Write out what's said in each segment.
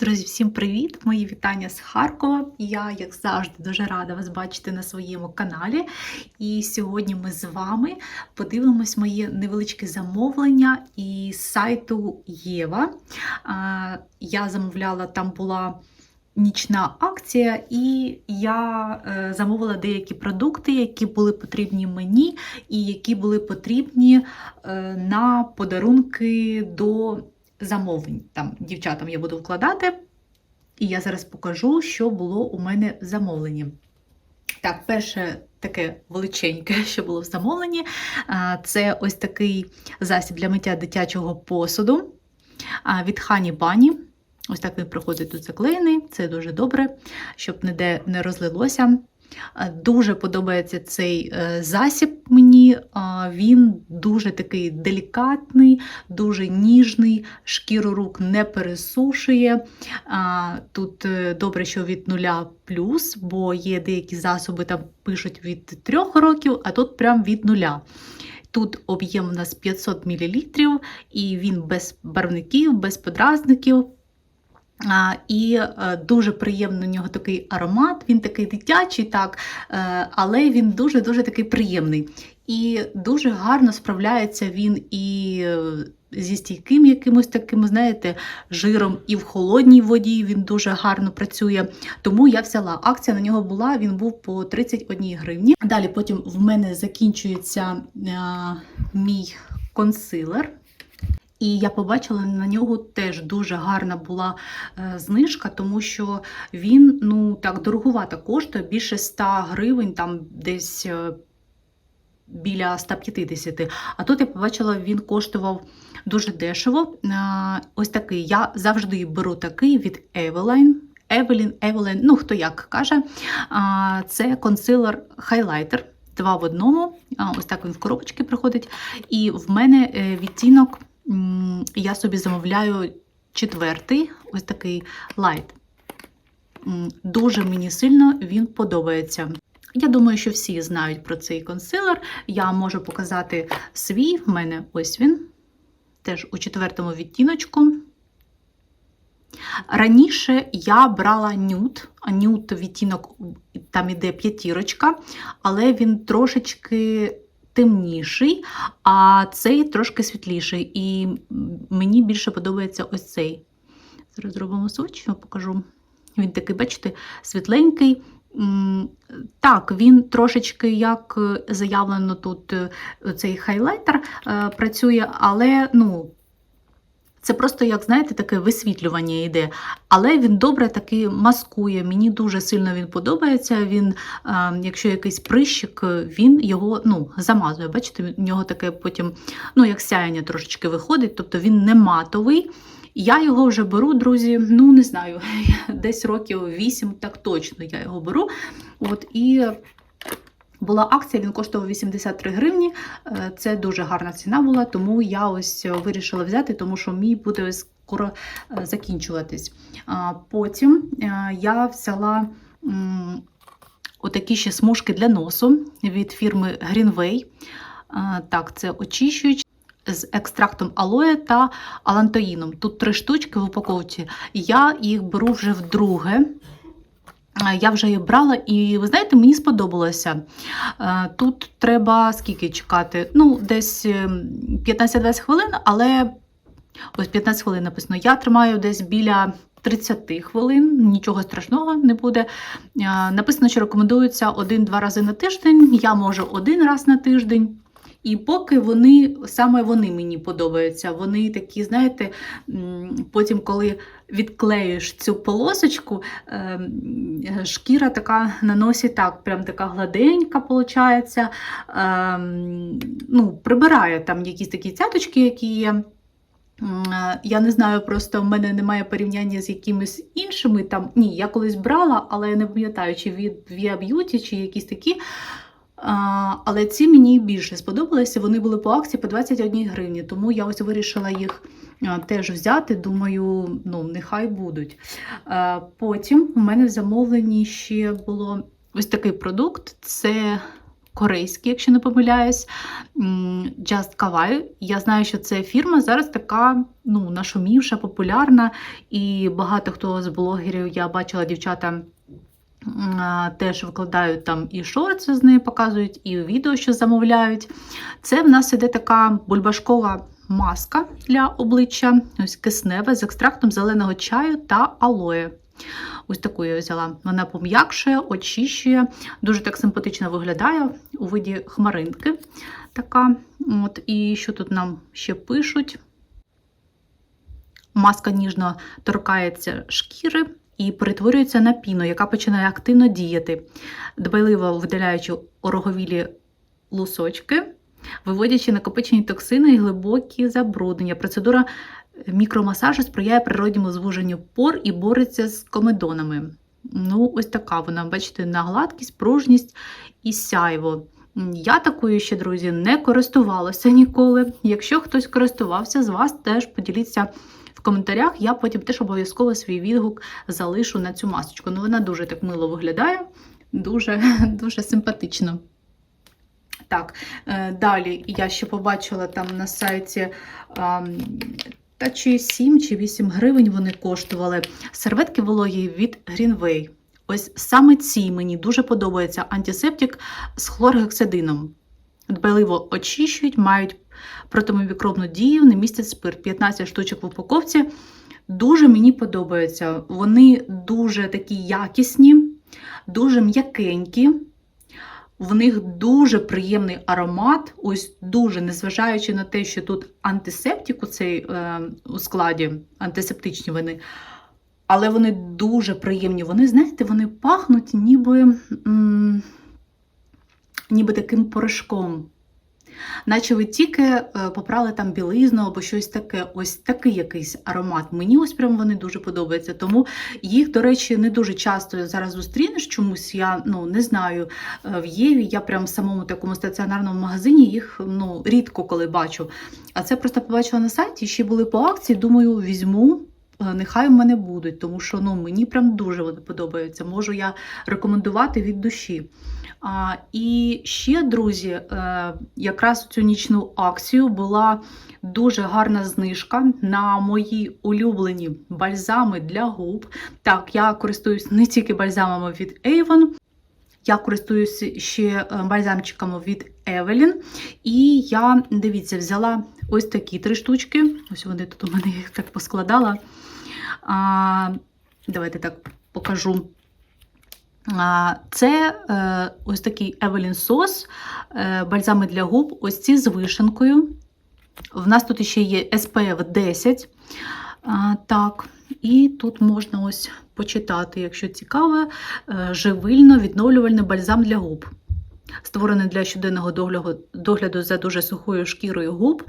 Друзі, всім привіт! Мої вітання з Харкова. Я, як завжди, дуже рада вас бачити на своєму каналі. І сьогодні ми з вами подивимось моє невеличке замовлення із сайту Єва. Я замовляла, там була нічна акція, і я е, замовила деякі продукти, які були потрібні мені, і які були потрібні е, на подарунки до замовлень. Там дівчатам я буду вкладати. І я зараз покажу, що було у мене в замовленні. Так, перше таке величеньке, що було в замовленні, це ось такий засіб для миття дитячого посуду від Хані Бані. Ось так він проходить тут заклеєний, це дуже добре, щоб ніде не розлилося. А, Дуже подобається цей е, засіб мені. Він дуже такий делікатний, дуже ніжний, шкіру рук не пересушує. Тут е, добре, що від нуля плюс, бо є деякі засоби, там пишуть від 3 років, а тут прям від нуля. Тут об'єм у нас 500 мл, і він без барвників, без подразників. А, І е, дуже приємний у нього такий аромат, він такий дитячий, так, е, але він дуже-дуже такий приємний. І дуже гарно справляється він і е, зі стійким якимось таким, знаєте, жиром, і в холодній воді він дуже гарно працює. Тому я взяла. Акція на нього була, він був по 31 гривні. Далі потім в мене закінчується е, мій консилер. І я побачила на нього теж дуже гарна була е, знижка, тому що він ну так дорогувато коштує більше 100 гривень, там десь е, біля 150. А тут я побачила, він коштував дуже дешево. Е, ось такий. Я завжди беру такий від Eveline. Evelyn, Evelyn, ну хто як каже, це консилер хайлайтер. Два в одному. Ось так він в коробочці приходить. І в мене відтінок. Я собі замовляю четвертий, ось такий лайт. Дуже мені сильно він подобається. Я думаю, що всі знають про цей консилер. Я можу показати свій, в мене ось він, теж у четвертому відтіночку. Раніше я брала нюд, нюд відтінок там іде п'ятірочка, але він трошечки темніший, а цей трошки світліший. І мені більше подобається ось цей. Зараз зробимо сводч, я покажу. Він такий, бачите, світленький. Так, він трошечки, як е, заявлено тут, е, цей хайлайтер е, працює, але ну, це просто, як знаєте, таке висвітлювання йде. Але він добре таки маскує. Мені дуже сильно він подобається. Він, е, якщо якийсь прищик, він його ну, замазує. Бачите, в нього таке потім, ну, як сяяння трошечки виходить, тобто він не матовий. Я його вже беру, друзі, ну не знаю, десь років 8, так точно я його беру. От, і була акція, він коштував 83 гривні. Е, Це дуже гарна ціна була, тому я ось вирішила взяти, тому що мій буде скоро е, закінчуватись. Потім е, я взяла отакі ще смужки для носу від фірми Greenway. Так, це очищуючи з екстрактом алоє та алантоїном. Тут три штучки в упаковці. Я їх беру вже вдруге. Е, Я вже їх брала, і ви знаєте, мені сподобалося. Е, Тут треба скільки чекати? Ну, десь е, 15-20 хвилин, але ось 15 хвилин написано. Я тримаю десь біля 30 хвилин, нічого страшного не буде. Е, Написано, що рекомендується один-два рази на тиждень. Я можу один раз на тиждень. І поки вони, саме вони мені подобаються. Вони такі, знаєте, потім, коли відклеїш цю полосочку, ем, шкіра така на носі так, прям така гладенька, виходить. Ем, ну, прибирає там якісь такі цяточки, які є. Я не знаю, просто в мене немає порівняння з якимись іншими. Там, Ні, я колись брала, але я не пам'ятаю, чи від Via Beauty, чи якісь такі. Але ці мені більше сподобалися. Вони були по акції по 21 гривні, тому я ось вирішила їх теж взяти. Думаю, ну, нехай будуть. Потім у мене в замовленні ще було ось такий продукт: це корейський, якщо не помиляюсь. Just Kawaii. Я знаю, що це фірма зараз така ну, нашумівша, популярна, і багато хто з блогерів я бачила дівчата. Теж викладають там і шорти з неї показують, і відео, що замовляють. Це в нас іде така бульбашкова маска для обличчя, ось киснева з екстрактом зеленого чаю та алоє. Ось таку я взяла. Вона пом'якшує, очищує, дуже так симпатично виглядає у виді хмаринки. Така. От, І що тут нам ще пишуть? Маска ніжно торкається шкіри і перетворюється на піну, яка починає активно діяти, дбайливо видаляючи ороговілі лусочки, виводячи накопичені токсини і глибокі забруднення. Процедура мікромасажу сприяє природньому звуженню пор і бореться з комедонами. Ну, ось така вона, бачите, на гладкість, пружність і сяйво. Я такою ще, друзі, не користувалася ніколи. Якщо хтось користувався з вас, теж поділіться в коментарях. Я потім теж обов'язково свій відгук залишу на цю масочку. Ну, вона дуже так мило виглядає, дуже, дуже симпатично. Так, е, далі я ще побачила там на сайті. Та чи 7 чи 8 гривень вони коштували серветки вологі від Greenway. Ось саме ці мені дуже подобається антисептик з хлоргексидином. Дбайливо очищують, мають протимікробну дію, не містять спирт. 15 штучок в упаковці. Дуже мені подобаються. Вони дуже такі якісні, дуже м'якенькі. В них дуже приємний аромат, ось дуже, незважаючи на те, що тут антисептик у цей е, у складі, антисептичні вони, але вони дуже приємні. Вони, знаєте, вони пахнуть ніби, м, ніби таким порошком. Наче ви тільки е, попрали там білизну або щось таке, ось такий якийсь аромат. Мені ось прям вони дуже подобаються. Тому їх, до речі, не дуже часто зараз зустрінеш чомусь. Я ну не знаю. е, В Єві я прям в самому такому стаціонарному магазині їх ну рідко коли бачу. А це просто побачила на сайті, ще були по акції. Думаю, візьму. Е, Нехай в мене будуть, тому що ну, мені прям дуже вони подобаються. Можу я рекомендувати від душі. А, і ще, друзі, е, якраз цю нічну акцію була дуже гарна знижка на мої улюблені бальзами для губ. Так, я користуюсь не тільки бальзамами від Avon, я користуюся ще е, бальзамчиками від Evelyn. І я, дивіться, взяла ось такі три штучки. Ось вони тут у мене їх так поскладала. А, давайте так покажу. Це е, ось такий Evelyn Sauce, е, бальзами для губ, ось ці з вишенкою. В нас тут ще є SPF 10. А, так, і тут можна ось почитати, якщо цікаво, е, живильно-відновлювальний бальзам для губ. Створений для щоденного догляду за дуже сухою шкірою губ.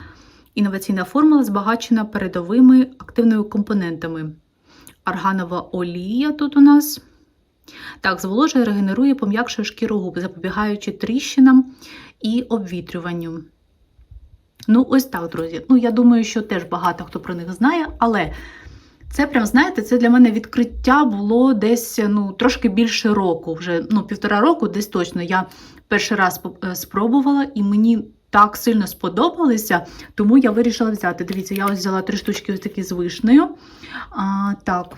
Інноваційна формула збагачена передовими активними компонентами. Арганова олія тут у нас. Так, зволожує, регенерує, пом'якшує шкіру губ, запобігаючи тріщинам і обвітрюванню. Ну, ось так, друзі. Ну, я думаю, що теж багато хто про них знає, але це прям, знаєте, це для мене відкриття було десь ну, трошки більше року, вже ну, півтора року, десь точно. Я перший раз е, спробувала, і мені так сильно сподобалися, тому я вирішила взяти. Дивіться, я ось взяла три штучки ось такі з вишнею. А, Так.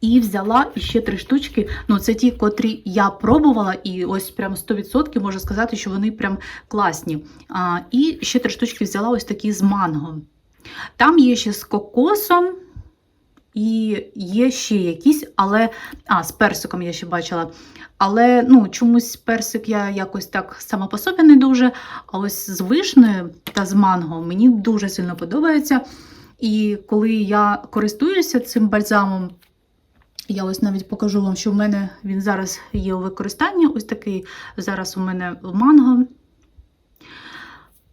І взяла ще три штучки. Ну, це ті, котрі я пробувала, і ось прям 100% можу сказати, що вони прям класні. А, І ще три штучки взяла ось такі з манго. Там є ще з кокосом, і є ще якісь, але. А, з персиком я ще бачила. Але ну, чомусь персик я якось так сама по собі не дуже. А ось з вишнею та з манго мені дуже сильно подобається. І коли я користуюся цим бальзамом, я ось навіть покажу вам, що в мене він зараз є у використанні. Ось такий зараз у мене манго.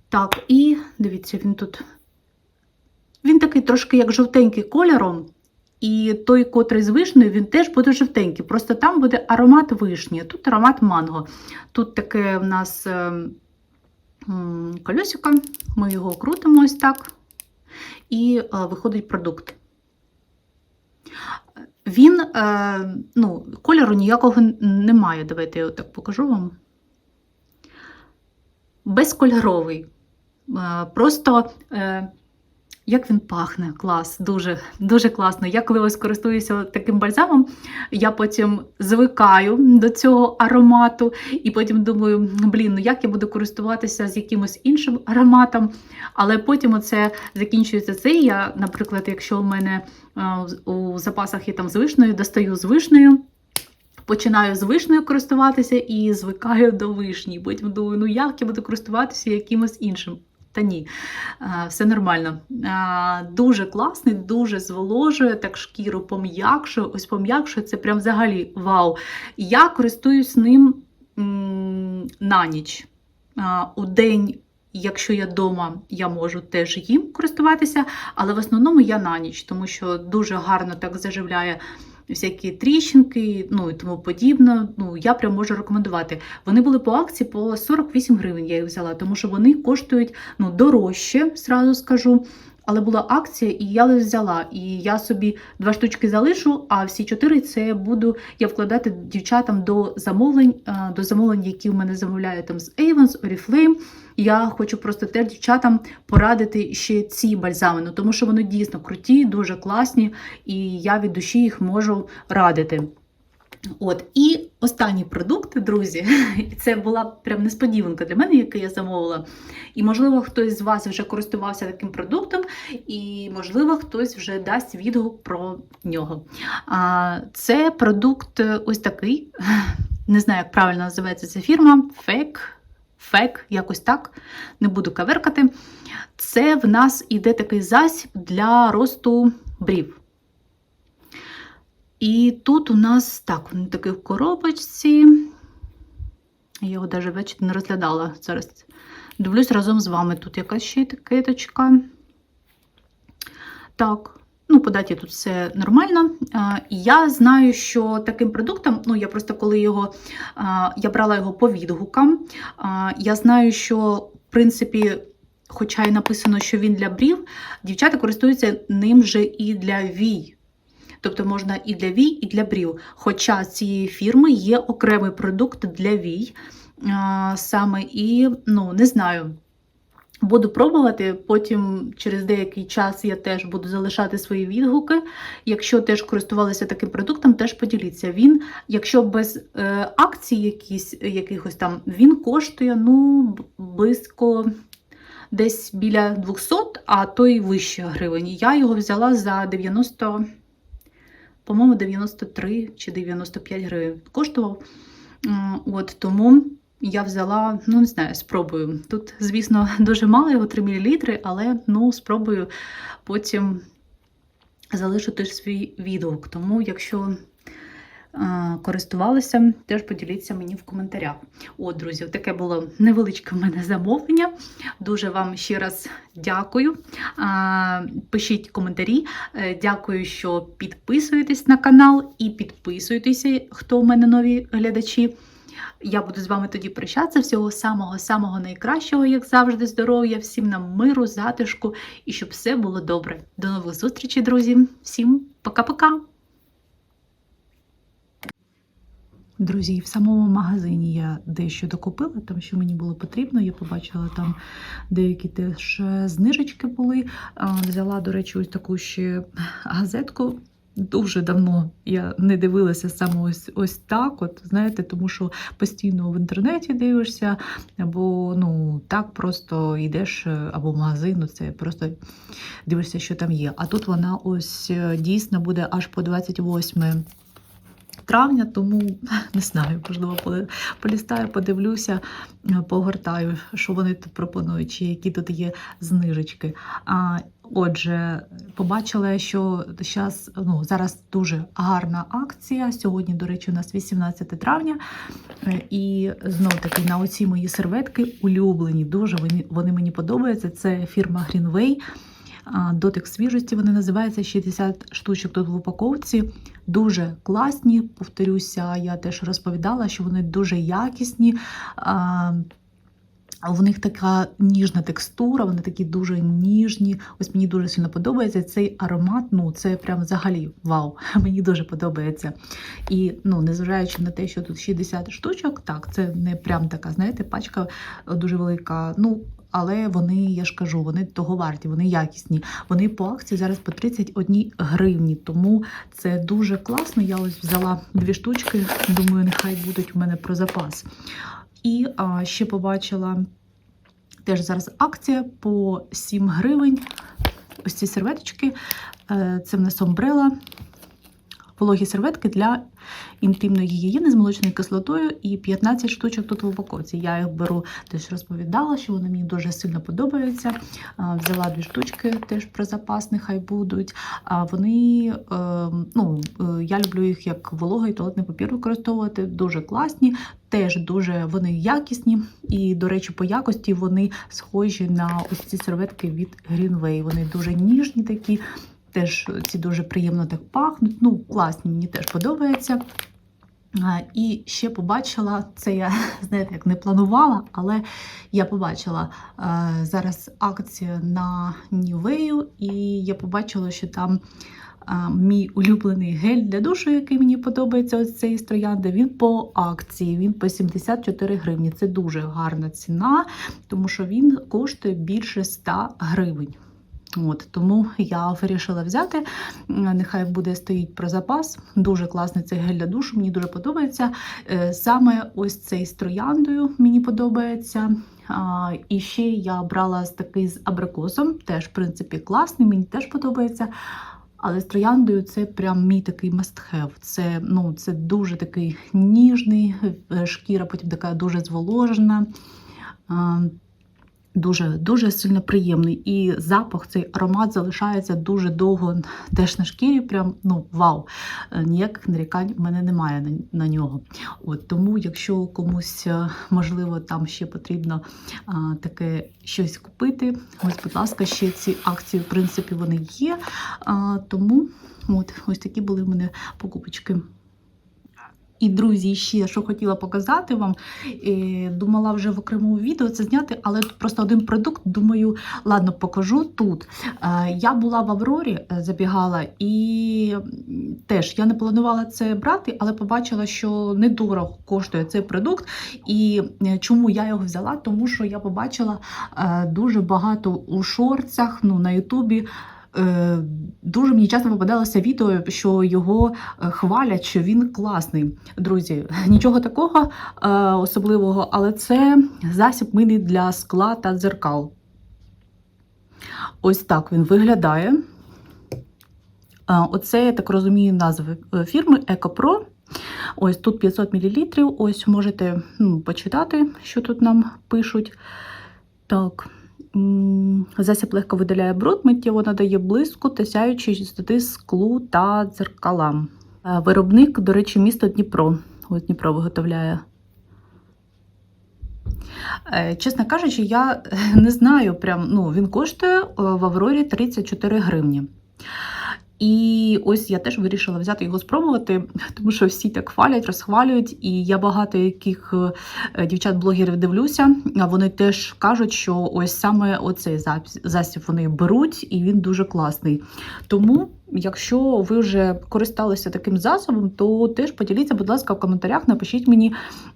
Так, і дивіться, він тут. Він такий трошки як жовтенький кольором. І той, котрий з вишнею, він теж буде жовтенький. Просто там буде аромат вишні, тут аромат манго. Тут таке в нас е, колесико, ми його крутимо ось так, і е, виходить продукт. Він, е, ну, кольору ніякого немає. Давайте я так покажу вам. безкольоровий. Е, Просто як він пахне, клас, дуже дуже класно. Я коли ось користуюся таким бальзамом, я потім звикаю до цього аромату, і потім думаю, блін, ну як я буду користуватися з якимось іншим ароматом. Але потім оце закінчується цей. Я, наприклад, якщо у мене е, у запасах є там з вишнею, достаю з вишнею. Починаю з вишнею користуватися і звикаю до вишні. Потім думаю, ну як я буду користуватися якимось іншим. Та ні, все нормально. Дуже класний, дуже зволожує, так шкіру пом'якшує. Ось пом'якшує, це прям взагалі вау. Я користуюсь ним на ніч. У день, якщо я вдома, я можу теж їм користуватися, але в основному я на ніч, тому що дуже гарно так заживляє всякі тріщинки, ну і тому подібне. Ну, я прям можу рекомендувати. Вони були по акції по 48 гривень. Я їх взяла, тому що вони коштують ну, дорожче, зразу скажу. Але була акція, і я взяла. І я собі два штучки залишу, а всі чотири це буду я вкладати дівчатам до замовлень, е, до замовлень, які в мене замовляють там з Avons, Oriflame. Я хочу просто теж дівчатам порадити ще ці бальзами, ну, тому що вони дійсно круті, дуже класні, і я від душі їх можу радити. От, і останній продукт, друзі, це була прям несподіванка для мене, який я замовила. І, можливо, хтось з вас вже користувався таким продуктом, і, можливо, хтось вже дасть відгук про нього. А, Це продукт ось такий. Не знаю, як правильно називається ця фірма. Фек. Фек, якось так, не буду каверкати. Це в нас іде такий засіб для росту брів. І тут у нас так, він такий в коробочці. Я його навіть, бачите, не розглядала. Зараз дивлюсь разом з вами. Тут якась ще етикеточка. Так, ну, по даті тут все нормально. Я знаю, що таким продуктом, ну, я просто коли його я брала його по відгукам. Я знаю, що, в принципі, хоча й написано, що він для брів, дівчата користуються ним же і для вій. Тобто можна і для вій, і для брів. Хоча з цієї фірми є окремий продукт для вій. Саме і, ну, не знаю. Буду пробувати, потім через деякий час я теж буду залишати свої відгуки. Якщо теж користувалися таким продуктом, теж поділіться. Він, якщо без е, акцій якісь, якихось там, він коштує ну, близько десь біля 200, а то й вище гривень. Я його взяла за 90 по-моєму, 93 чи 95 гривень коштував. От Тому я взяла, ну, не знаю, спробую. Тут, звісно, дуже мало його 3 мл, але ну, спробую потім залишу теж свій відгук. Тому, якщо користувалися, теж поділіться мені в коментарях. От, друзі, таке було невеличке в мене замовлення. Дуже вам ще раз дякую. Пишіть коментарі. Е, дякую, що підписуєтесь на канал і підписуєтеся, хто в мене нові глядачі. Я буду з вами тоді прощатися. Всього самого-самого найкращого, як завжди, здоров'я, всім нам миру, затишку і щоб все було добре. До нових зустрічей, друзі. Всім пока-пока! Друзі, в самому магазині я дещо докупила, там що мені було потрібно. Я побачила там деякі теж знижечки були. Взяла, до речі, ось таку ще газетку. Дуже давно я не дивилася саме ось ось так, от знаєте, тому що постійно в інтернеті дивишся, або ну так просто йдеш, або в магазин, це просто дивишся, що там є. А тут вона ось е, дійсно буде аж по 28 травня, тому не знаю, можливо, полістаю, подивлюся, е, погортаю, що вони тут пропонують, чи які тут є знижечки. А, Отже, побачила, що зараз, ну, зараз дуже гарна акція. Сьогодні, до речі, у нас 18 травня. Е, і знов таки на оці мої серветки улюблені. Дуже вони, вони мені подобаються. Це фірма Greenway. Дотик свіжості вони називаються 60 штучок тут в упаковці. Дуже класні. Повторюся, я теж розповідала, що вони дуже якісні. У них така ніжна текстура, вони такі дуже ніжні. Ось мені дуже сильно подобається цей аромат. Ну, це прям взагалі вау. Мені дуже подобається. І ну, незважаючи на те, що тут 60 штучок, так, це не прям така, знаєте, пачка дуже велика. Ну, але вони, я ж кажу, вони того варті, вони якісні. Вони по акції зараз по 31 гривні. Тому це дуже класно. Я ось взяла дві штучки. Думаю, нехай будуть у мене про запас. І а, ще побачила теж зараз акція по 7 гривень. Ось ці серветочки. Е, Це в нас омбрела. Вологі серветки для інтимної гігієни з молочною кислотою і 15 штучок тут в упаковці. Я їх беру, теж розповідала, що вони мені дуже сильно подобаються. Взяла дві штучки, теж про запас, нехай будуть. А вони, е, ну, е, я люблю їх як вологий туалетний папір використовувати, дуже класні, теж дуже вони якісні. І, до речі, по якості вони схожі на ось ці серветки від Greenway. Вони дуже ніжні такі. Теж ці дуже приємно так пахнуть. Ну, класні, мені теж подобається. І ще побачила, це я, знаєте, як не планувала, але я побачила зараз акцію на Нівею, і я побачила, що там мій улюблений гель для душу, який мені подобається, ось цей з троянди, він по акції, він по 74 гривні. Це дуже гарна ціна, тому що він коштує більше 100 гривень. От, Тому я вирішила взяти. Нехай буде стоїть про запас. Дуже класний цей гель для душу, мені дуже подобається. Е, Саме ось цей з трояндою мені подобається. А, І ще я брала такий з абрикосом, теж, в принципі, класний, мені теж подобається. Але з трояндою це прям мій такий must-have. Це, ну, це дуже такий ніжний, е, шкіра потім така дуже зволожена. А, Дуже дуже сильно приємний. І запах, цей аромат залишається дуже довго теж на шкірі. Прям ну вау! Е, Ніяких нарікань в мене немає на, на нього. От Тому, якщо комусь е, можливо там ще потрібно а, таке щось купити, ось, будь ласка, ще ці акції, в принципі, вони є. А, Тому от, ось такі були в мене покупочки. І, друзі, ще що хотіла показати вам, е, думала вже в окремому відео це зняти, але тут просто один продукт, думаю, ладно, покажу тут. Е, Я була в Аврорі, е, забігала, і теж я не планувала це брати, але побачила, що недорого коштує цей продукт. І чому я його взяла? Тому що я побачила дуже багато у шорцях, ну, на Ютубі. Е, Дуже мені часто попадалося відео, що його е, хвалять, що він класний. Друзі, нічого такого е, особливого, але це засіб милий для скла та дзеркал. Ось так він виглядає. Оце, я так розумію, назви фірми Екопро. Ось тут 500 мл. Ось можете ну, почитати, що тут нам пишуть. Так. Засіб легко видаляє бруд, миттєво надає блиску та чистоти склу та дзеркалам. Е, Виробник, до речі, місто Дніпро. Ось Дніпро виготовляє. Е, Чесно кажучи, я не знаю, прям, ну, він коштує е, в Аврорі 34 гривні. І ось я теж вирішила взяти його спробувати, тому що всі так хвалять, розхвалюють. І я багато яких е, дівчат-блогерів дивлюся, вони теж кажуть, що ось саме оцей засіб вони беруть, і він дуже класний. Тому, якщо ви вже користалися таким засобом, то теж поділіться, будь ласка, в коментарях, напишіть мені,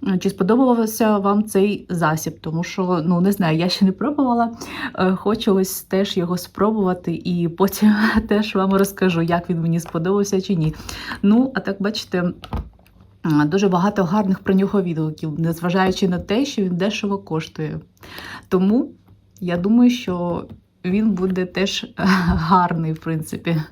е, чи сподобався вам цей засіб, тому що ну не знаю, я ще не пробувала. Е, Хочу ось теж його спробувати, і потім теж вам розкажу, як він мені сподобався чи ні. Ну, а так бачите. Дуже багато гарних про нього відгуків, незважаючи на те, що він дешево коштує. Тому я думаю, що він буде теж гарний, в принципі.